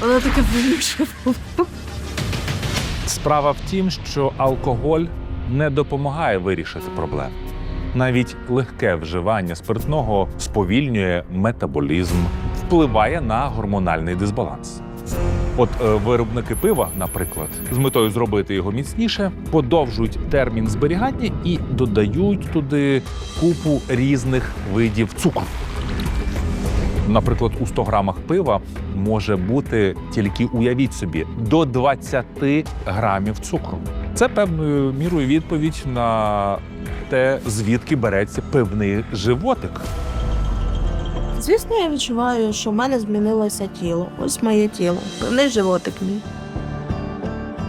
Воно таке було. Справа в тім, що алкоголь не допомагає вирішити проблему. Навіть легке вживання спиртного сповільнює метаболізм, впливає на гормональний дисбаланс. От е, виробники пива, наприклад, з метою зробити його міцніше, подовжують термін зберігання і додають туди купу різних видів цукру. Наприклад, у 100 грамах пива може бути тільки уявіть собі до 20 грамів цукру. Це певною мірою відповідь на те, звідки береться пивний животик. Звісно, я відчуваю, що в мене змінилося тіло. Ось моє тіло. Певний животик мій.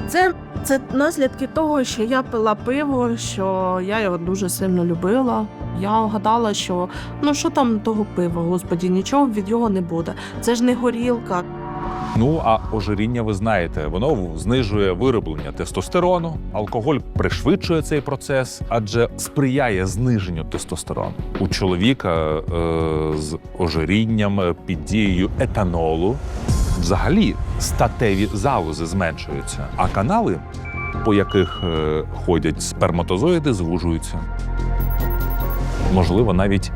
Це, це наслідки того, що я пила пиво, що я його дуже сильно любила. Я гадала, що ну що там того пива, господі, нічого від його не буде. Це ж не горілка. Ну а ожиріння, ви знаєте, воно знижує вироблення тестостерону. Алкоголь пришвидшує цей процес, адже сприяє зниженню тестостерону. У чоловіка е, з ожирінням під дією етанолу взагалі статеві залози зменшуються, а канали, по яких е, ходять сперматозоїди, звужуються. Можливо, навіть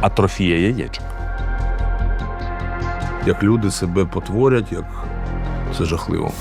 атрофія яєчок. Як люди себе потворять, як це жахливо.